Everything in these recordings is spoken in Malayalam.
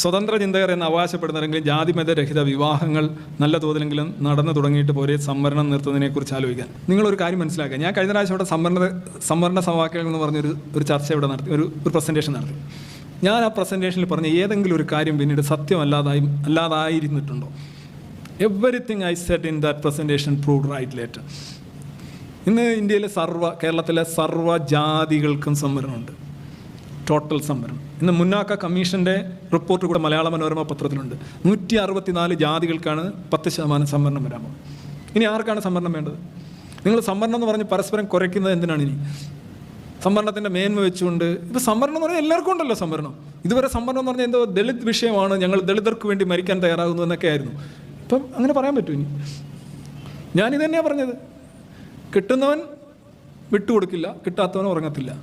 സ്വതന്ത്ര ചിന്തകർ എന്ന് അവകാശപ്പെടുന്നവരെങ്കിലും ജാതിമതരഹിത വിവാഹങ്ങൾ നല്ല തോതിലെങ്കിലും നടന്നു തുടങ്ങിയിട്ട് പോരെ സംവരണം നിർത്തുന്നതിനെക്കുറിച്ച് ആലോചിക്കാൻ നിങ്ങളൊരു കാര്യം മനസ്സിലാക്കുക. ഞാൻ കഴിഞ്ഞ പ്രാവശ്യം ഇവിടെ സംവരണ സംവരണ സമവാക്യങ്ങൾ എന്ന് പറഞ്ഞൊരു ഒരു ചർച്ച ഇവിടെ നടത്തി ഒരു ഒരു പ്രസന്റേഷൻ നടത്തി. ഞാൻ ആ പ്രസന്റേഷനിൽ പറഞ്ഞ ഏതെങ്കിലും ഒരു കാര്യം പിന്നീട് സത്യമല്ലാതായി അല്ലാതായിരുന്നിട്ടുണ്ടോ? Everything I said in that presentation prove right later ഇന്ന് ഇന്ത്യയിലെ സർവ കേരളത്തിലെ സർവ ജാതികൾക്കും സംവരണമുണ്ട്. ടോട്ടൽ സംവരണം. ഇന്ന് മുന്നാക്ക കമ്മീഷന്റെ റിപ്പോർട്ട് കൂടെ മലയാള മനോരമ പത്രത്തിലുണ്ട്. നൂറ്റി അറുപത്തിനാല് ജാതികൾക്കാണ് പത്ത് ശതമാനം സംവരണം പോകുന്നത്. ഇനി ആർക്കാണ് സംവരണം വേണ്ടത്? നിങ്ങൾ സംവരണം എന്ന് പറഞ്ഞ് പരസ്പരം കുറയ്ക്കുന്നത് എന്തിനാണ് ഇനി? സംവരണത്തിന്റെ മേന്മ വെച്ചുകൊണ്ട് ഇപ്പോൾ സംവരണം എന്ന് പറഞ്ഞാൽ എല്ലാവർക്കും ഉണ്ടല്ലോ സംവരണം. ഇതുവരെ സംവരണം എന്ന് പറഞ്ഞാൽ എന്തോ ദളിത് വിഷയമാണ് ഞങ്ങൾ ദളിതർക്ക് വേണ്ടി മരിക്കാൻ തയ്യാറാകുന്നു എന്നൊക്കെ ആയിരുന്നു. ഇപ്പം അങ്ങനെ പറയാൻ പറ്റൂ ഇനി. ഞാനിത് തന്നെയാണ് പറഞ്ഞത്. കിട്ടുന്നവൻ വിട്ടുകൊടുക്കില്ല കിട്ടാത്തവൻ ഉറങ്ങത്തില്ല.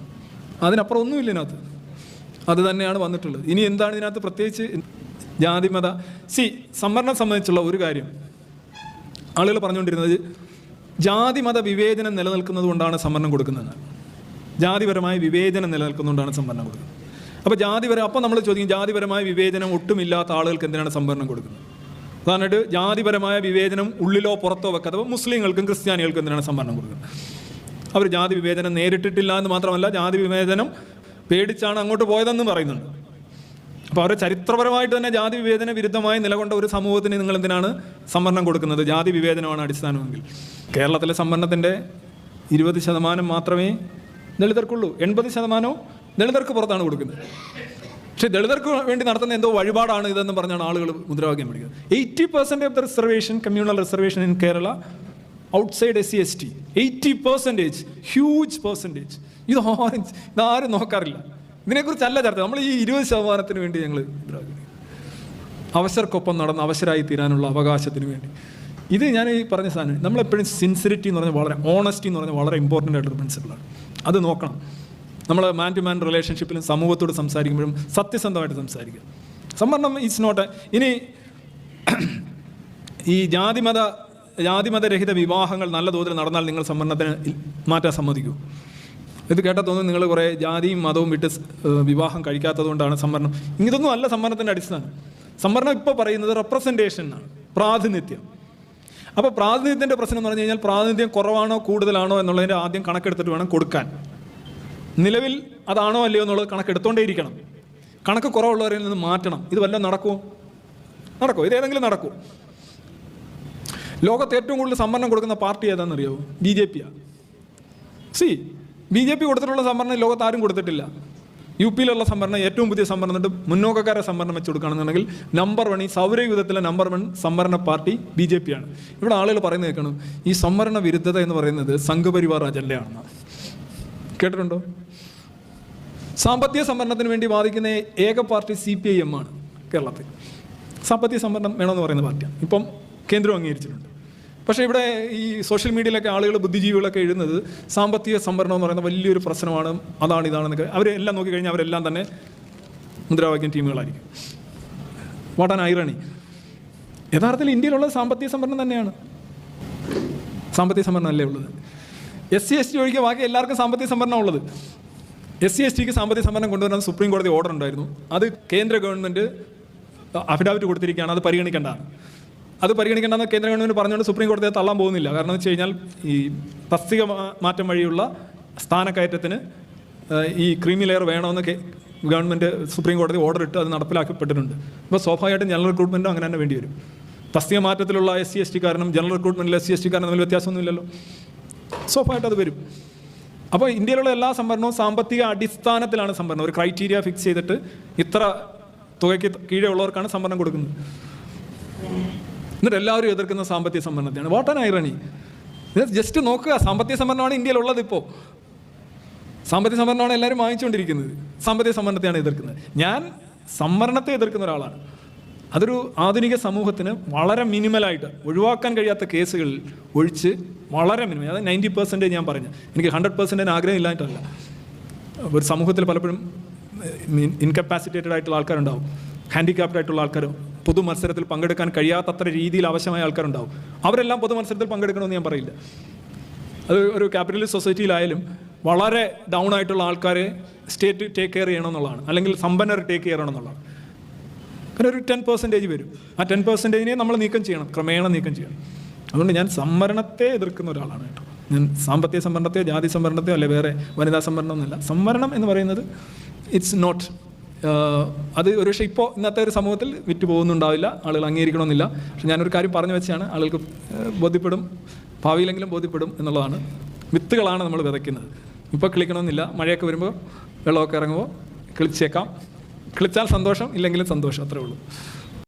അതിനപ്പുറം ഒന്നുമില്ല ഇതിനകത്ത്. അത് തന്നെയാണ് വന്നിട്ടുള്ളത്. ഇനി എന്താണ് ഇതിനകത്ത് പ്രത്യേകിച്ച് ജാതിമത? സി സംവരണം സംബന്ധിച്ചുള്ള ഒരു കാര്യം. ആളുകൾ പറഞ്ഞുകൊണ്ടിരുന്നത് ജാതിമത വിവേചനം നിലനിൽക്കുന്നത് കൊണ്ടാണ് സംവരണം കൊടുക്കുന്നത്. ജാതിപരമായ വിവേചനം നിലനിൽക്കുന്നതുകൊണ്ടാണ് സംവരണം കൊടുക്കുന്നത്. അപ്പോൾ ജാതിപരം അപ്പോൾ നമ്മൾ ചോദിക്കും ജാതിപരമായ വിവേചനം ഒട്ടുമില്ലാത്ത ആളുകൾക്ക് എന്തിനാണ് സംവരണം കൊടുക്കുന്നത്? ഉദാഹരണമായിട്ട് ജാതിപരമായ വിവേചനം ഉള്ളിലോ പുറത്തോ വെക്കാതെ മുസ്ലിങ്ങൾക്കും ക്രിസ്ത്യാനികൾക്കും എന്തിനാണ് സംവരണം കൊടുക്കുന്നത്? അവർ ജാതി വിവേചനം നേരിട്ടിട്ടില്ല എന്ന് മാത്രമല്ല ജാതി വിവേചനം പേടിച്ചാണ് അങ്ങോട്ട് പോയതെന്ന് പറയുന്നുണ്ട്. അപ്പോൾ അവരെ ചരിത്രപരമായിട്ട് തന്നെ ജാതി വിവേചന വിരുദ്ധമായി നിലകൊണ്ട ഒരു സമൂഹത്തിന് നിങ്ങൾ എന്തിനാണ് സംവരണം കൊടുക്കുന്നത്? ജാതി വിവേചനമാണ് അടിസ്ഥാനമെങ്കിൽ. കേരളത്തിലെ സംവരണത്തിന്റെ ഇരുപത് ശതമാനം മാത്രമേ ദളിതർക്കുള്ളൂ. എൺപത് ശതമാനവും ദളിതർക്ക് പുറത്താണ് കൊടുക്കുന്നത്. പക്ഷേ ദളിതർക്ക് വേണ്ടി നടത്തുന്ന എന്തോ വഴിപാടാണ് ഇതെന്ന് പറഞ്ഞാണ് ആളുകൾ മുദ്രാവാക്യം പിടിക്കുന്നത് eighty percent of the reservation communal reservation in Kerala outside S C S T eighty percentage huge percentage ഇത് ഓറഞ്ച് ഇതാരും നോക്കാറില്ല. ഇതിനെക്കുറിച്ചല്ല ചർച്ച. നമ്മൾ ഈ ഇരുപത് ശതമാനത്തിന് വേണ്ടി ഞങ്ങൾ അവസർക്കൊപ്പം നടന്ന് അവസരമായി തീരാനുള്ള അവകാശത്തിന് വേണ്ടി. ഇത് ഞാൻ ഈ പറഞ്ഞ സാധനം നമ്മളെപ്പോഴും സിൻസിറിറ്റി എന്ന് പറഞ്ഞാൽ വളരെ ഓണസ്റ്റി എന്ന് പറഞ്ഞാൽ വളരെ ഇമ്പോർട്ടന്റ് ആയിട്ടൊരു പ്രിൻസിപ്പിളാണ് അത് നോക്കണം. നമ്മൾ മാൻ ടു മാൻ റിലേഷൻഷിപ്പിലും സമൂഹത്തോട് സംസാരിക്കുമ്പോഴും സത്യസന്ധമായിട്ട് സംസാരിക്കുക. സംവരണം ഈസ് നോട്ട് ഇനി ഈ ജാതിമത ജാതിമതരഹിത വിവാഹങ്ങൾ നല്ല തോതിൽ നടന്നാൽ നിങ്ങൾ സംവരണത്തിന് മാറ്റാൻ സമ്മതിക്കൂ. ഇത് കേട്ടാൽ നിങ്ങൾ കുറേ ജാതിയും മതവും വിട്ട് വിവാഹം കഴിക്കാത്തത് വിവാഹം കഴിക്കാത്തതുകൊണ്ടാണ് സംവരണം ഇതൊന്നും അല്ല സംവരണത്തിന്റെ അടിസ്ഥാനം. സംവരണം ഇപ്പോൾ പറയുന്നത് റെപ്രസെന്റേഷൻ എന്നാണ് പ്രാതിനിധ്യം. അപ്പോൾ പ്രാതിനിധ്യത്തിന്റെ പ്രശ്നം എന്ന് പറഞ്ഞു കഴിഞ്ഞാൽ പ്രാതിനിധ്യം കുറവാണോ കൂടുതലാണോ എന്നുള്ളതിന്റെ ആദ്യം കണക്കെടുത്തിട്ട് വേണം കൊടുക്കാൻ. നിലവിൽ അതാണോ അല്ലയോ എന്നുള്ളത് കണക്കെടുത്തോണ്ടേയിരിക്കണം കണക്ക് കുറവുള്ളവരിൽ നിന്ന് മാറ്റണം. ഇത് വല്ലതും നടക്കുമോ നടക്കുമോ ഇത് ഏതെങ്കിലും നടക്കുമോ ലോകത്ത് ഏറ്റവും കൂടുതൽ സംവരണം കൊടുക്കുന്ന പാർട്ടി ഏതാണെന്നറിയോ? ബി ജെ പിയാണ് സി ബി ജെ പി കൊടുത്തിട്ടുള്ള സംവരണം ലോകത്ത് ആരും കൊടുത്തിട്ടില്ല. യു പിയിലുള്ള സംവരണം ഏറ്റവും പുതിയ സംവരണം എന്നിട്ട് മുന്നോക്കക്കാരെ സംവരണം വെച്ച് കൊടുക്കുകയാണെന്നുണ്ടെങ്കിൽ നമ്പർ വൺ ഈ സൗരയുഗത്തിലെ നമ്പർ വൺ സംവരണ പാർട്ടി ബി ജെ പി ആണ്. ഇവിടെ ആളുകൾ പറയുന്നത് കേൾക്കണം. ഈ സംവരണ വിരുദ്ധത എന്ന് പറയുന്നത് സംഘപരിവാർ അജണ്ടയാണെന്ന്. കേട്ടിട്ടുണ്ടോ? സാമ്പത്തിക സംവരണത്തിന് വേണ്ടി വാദിക്കുന്ന ഏക party C P I M ആണ് കേരളത്തിൽ. സാമ്പത്തിക സംവരണം വേണമെന്ന് പറയുന്ന പാർട്ടിയാണ്. ഇപ്പം കേന്ദ്രം അംഗീകരിച്ചിട്ടുണ്ട്. പക്ഷേ ഇവിടെ ഈ സോഷ്യൽ മീഡിയയിലൊക്കെ ആളുകൾ ബുദ്ധിജീവികളൊക്കെ എഴുതുന്നത് സാമ്പത്തിക സംവരണം എന്ന് പറയുന്ന വലിയൊരു പ്രശ്നമാണ് അതാണ് ഇതാണെന്നൊക്കെ. അവരെല്ലാം നോക്കിക്കഴിഞ്ഞാൽ അവരെല്ലാം തന്നെ മുദ്രാവാക്യം ടീമുകളായിരിക്കും. വാട്ട് ആൻ ഐറണി യഥാർത്ഥത്തിൽ ഇന്ത്യയിലുള്ള സാമ്പത്തിക സംവരണം തന്നെയാണ്. സാമ്പത്തിക സംവരണം അല്ലേ ഉള്ളത്? എസ് സി എസ് ടി ഒഴികെ ബാക്കി എല്ലാവർക്കും സാമ്പത്തിക സംവരണം ഉള്ളത്. എസ് സി എസ് ടിക്ക് സാമ്പത്തിക സംവരണം കൊണ്ടുവരാൻ സുപ്രീം കോടതി ഓർഡർ ഉണ്ടായിരുന്നു. അത് കേന്ദ്ര ഗവൺമെന്റ് അഫിഡാവിറ്റ് കൊടുത്തിരിക്കുകയാണ്. അത് പരിഗണിക്കേണ്ടതാണ്. അത് പരിഗണിക്കേണ്ടെന്ന് കേന്ദ്ര ഗവൺമെന്റ് പറഞ്ഞുകൊണ്ട് സുപ്രീം കോടതിയെ തള്ളാൻ പോകുന്നില്ല. കാരണം വെച്ച് കഴിഞ്ഞാൽ ഈ തസ്തിക മാറ്റം വഴിയുള്ള സ്ഥാനക്കയറ്റത്തിന് ഈ ക്രീമി ലെയർ വേണമെന്ന് ഗവൺമെന്റ് സുപ്രീം കോടതി ഓർഡർ ഇട്ട് അത് നടപ്പിലാക്കപ്പെട്ടിട്ടുണ്ട്. അപ്പോൾ സ്വാഭാവികമായിട്ടും ജനറൽ റിക്രൂട്ട്മെന്റും അങ്ങനെ തന്നെ വേണ്ടി വരും തസ്തിക മാറ്റത്തിലുള്ള എസ് സി എസ് ടി കാരണം ജനറൽ റിക്രൂട്ട്മെന്റിൽ എസ് സി എസ് ടി കാരണം തമ്മിൽ വ്യത്യാസമൊന്നുമില്ലല്ലോ. സ്വാഭാവികമായിട്ട് അത് വരും. അപ്പോൾ ഇന്ത്യയിലുള്ള എല്ലാ സംവരണവും സാമ്പത്തിക അടിസ്ഥാനത്തിലാണ് സംവരണം. ഒരു ക്രൈറ്റീരിയ ഫിക്സ് ചെയ്തിട്ട് ഇത്ര തുകയ്ക്ക് കീഴെ ഉള്ളവർക്കാണ് സംവരണം കൊടുക്കുന്നത്. എന്നിട്ട് എല്ലാവരും എതിർക്കുന്ന സാമ്പത്തിക സംവരണത്തെയാണ്. വാട്ട് ആൻ ഐറണി ജസ്റ്റ് നോക്കുക. സാമ്പത്തിക സംവരണമാണ് ഇന്ത്യയിലുള്ളത് ഇപ്പോൾ സാമ്പത്തിക സംവരണമാണ് എല്ലാവരും വാങ്ങിച്ചുകൊണ്ടിരിക്കുന്നത്. സാമ്പത്തിക സംവരണത്തെയാണ് എതിർക്കുന്നത്. ഞാൻ സംവരണത്തെ എതിർക്കുന്ന ഒരാളാണ്. അതൊരു ആധുനിക സമൂഹത്തിന് വളരെ മിനിമലായിട്ട് ഒഴിവാക്കാൻ കഴിയാത്ത കേസുകളിൽ ഒഴിച്ച് വളരെ മിനിമം അതായത് നയന്റി പെർസെന്റേജ് ഞാൻ പറഞ്ഞു. എനിക്ക് ഹൺഡ്രഡ് പെർസെന്റേജ് ആഗ്രഹം ഇല്ലായിട്ടല്ല ഒരു സമൂഹത്തിൽ പലപ്പോഴും ഇൻകപ്പാസിറ്റേറ്റഡ് ആയിട്ടുള്ള ആൾക്കാരുണ്ടാവും. ഹാൻഡിക്യാപ്ഡ് ആയിട്ടുള്ള ആൾക്കാരും പൊതു മത്സരത്തിൽ പങ്കെടുക്കാൻ കഴിയാത്തത്ര രീതിയിൽ ആവശ്യമായ ആൾക്കാരുണ്ടാവും. അവരെല്ലാം പൊതു മത്സരത്തിൽ പങ്കെടുക്കണമെന്ന് ഞാൻ പറയില്ല. അത് ഒരു ക്യാപിറ്റലിസ്റ്റ് സൊസൈറ്റിയിലായാലും വളരെ ഡൗൺ ആയിട്ടുള്ള ആൾക്കാരെ സ്റ്റേറ്റ് ടേക്ക് കെയർ ചെയ്യണം എന്നുള്ളതാണ് അല്ലെങ്കിൽ സമ്പന്നർ ടേക്ക് കെയർ ചെയ്യണം എന്നുള്ളതാണ് പിന്നെ ഒരു ടെൻ പെർസെന്റേജ് വരും. ആ ടെൻ പെർസെന്റേജിനെ നമ്മൾ നീക്കം ചെയ്യണം. ക്രമേണ നീക്കം ചെയ്യണം. അതുകൊണ്ട് ഞാൻ സംവരണത്തെ എതിർക്കുന്ന ഒരാളാണ് കേട്ടോ. ഞാൻ സാമ്പത്തിക സംവരണത്തെയോ ജാതി സംവരണത്തെയോ അല്ലെ വേറെ വനിതാ സംവരണം എന്നല്ല സംവരണം എന്ന് പറയുന്നത് ഇറ്റ്സ് നോട്ട് അത് ഒരുപക്ഷെ ഇപ്പോൾ ഇന്നത്തെ ഒരു സമൂഹത്തിൽ വിറ്റ് പോകുന്നുണ്ടാവില്ല ആളുകൾ അംഗീകരിക്കണമെന്നില്ല. പക്ഷെ ഞാനൊരു കാര്യം പറഞ്ഞു വെച്ചാണ് ആളുകൾക്ക് ബോധ്യപ്പെടും ഭാവിയിലെങ്കിലും ബോധ്യപ്പെടും എന്നുള്ളതാണ്. വിത്തുകളാണ് നമ്മൾ വിതയ്ക്കുന്നത്. ഇപ്പോൾ കിളിക്കണമെന്നില്ല മഴയൊക്കെ വരുമ്പോൾ വെള്ളമൊക്കെ ഇറങ്ങുമ്പോൾ കിളിച്ചേക്കാം. കിളിച്ചാൽ സന്തോഷം ഇല്ലെങ്കിലും സന്തോഷം അത്രേ ഉള്ളൂ.